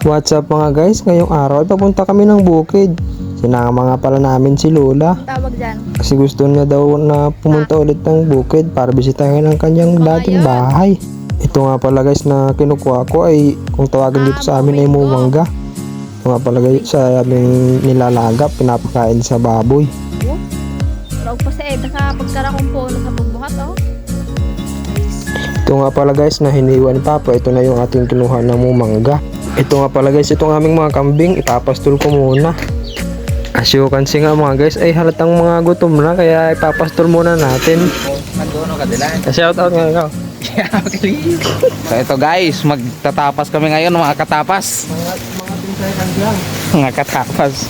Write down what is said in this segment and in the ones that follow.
What's up mga guys? Ngayong araw ay papunta kami ng bukid. Sinama nga pala namin si Lola. Tawag dyan. Kasi gusto niya daw na pumunta ulit ng bukid para bisitahin ang kanyang dating bahay. Ito nga pala guys na kinukuha ko ay kung tawagin dito sa amin ay mumangga. Ito nga pala guys sa aming nilalaga, pinapakain sa baboy. Oh. Raw pa sa Eda ka pagkarakong po sa pagbuhat oh. Ito nga pala guys na hiniwan ni Papa, ito na yung ating kinuha na mumangga. Ito nga pala guys, itong aming mga kambing, ipapastol ko muna. As you can see nga mga guys, ay halatang mga gutom na kaya ipapastol muna natin. Dila. Shout out nga ikaw. So ito guys, magtatapas kami ngayon mga katapas. Mga katapas.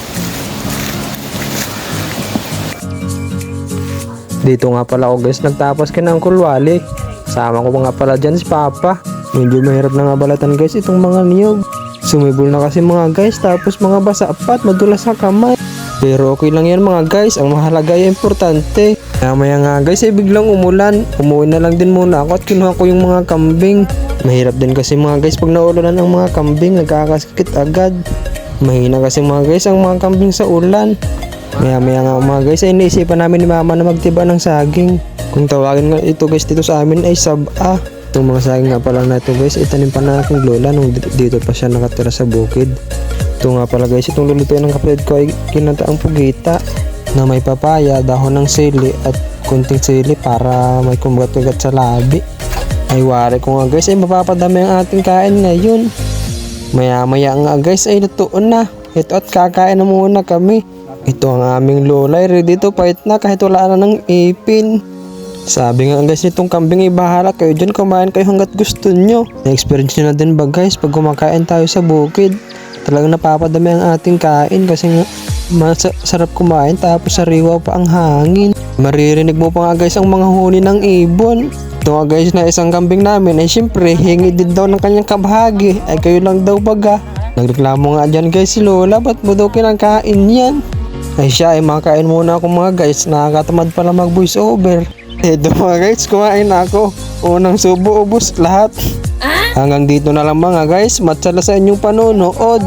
Dito nga pala ako guys, nagtapas ka ng kulwali. Sama ko nga pala dyan si Papa. Medyo mahirap na nga balatan guys itong mga niyog. Sumibol na kasi mga guys tapos mga basa pa at madulas sa kamay. Pero okay lang yan mga guys, ang mahalaga ay importante. Kaya maya nga guys ay biglang umulan. Umuwi na lang din muna ako at kinuha ko yung mga kambing. Mahirap din kasi mga guys pag naulunan ang mga kambing nagkakasakit agad. Mahina kasi mga guys ang mga kambing sa ulan. Maya maya nga mga guys ay naisipan namin ni mama na magtiba ng saging. Kung tawagin nga ito guys dito sa amin ay saba. Itong mga saging nga pala na ito guys ay tanim pa na aking lola nung dito, pa siya nakatira sa bukid. Ito nga pala guys itong lulutuin ng kapatid ko ay kinataang pugita na may papaya, dahon ng sili at kunting sili para may kumgat-ugat sa labi. Ay wari ko nga guys ay mapapadami ang ating kain ngayon. Maya maya nga guys ay lutuon na. Ito at kakain na muna kami. Ito ang aming lola. ay Ready to fight na kahit wala na ng ipin. Sabi nga guys nitong kambing ay bahala kayo dyan kumain kayo hanggat gusto nyo. Na-experience nyo na din ba guys pag kumakain tayo sa bukid. Talagang napapadami ang ating kain kasi nga masarap kumain tapos sariwa pa ang hangin. Maririnig mo pa nga guys ang mga huni ng ibon. Ito nga guys na isang kambing namin ay syempre hingi din daw ng kanyang kabahagi ay kayo lang daw baga. Nagreklamo nga dyan guys si Lola ba't mo daw kinakain yan? Ay siya ay makain muna ako mga guys nakakatamad pala mag voice over. Ito mga guys kumain na ako. Unang subo ubos lahat. Hanggang dito na lang mga guys. Matsala sa inyong panonood.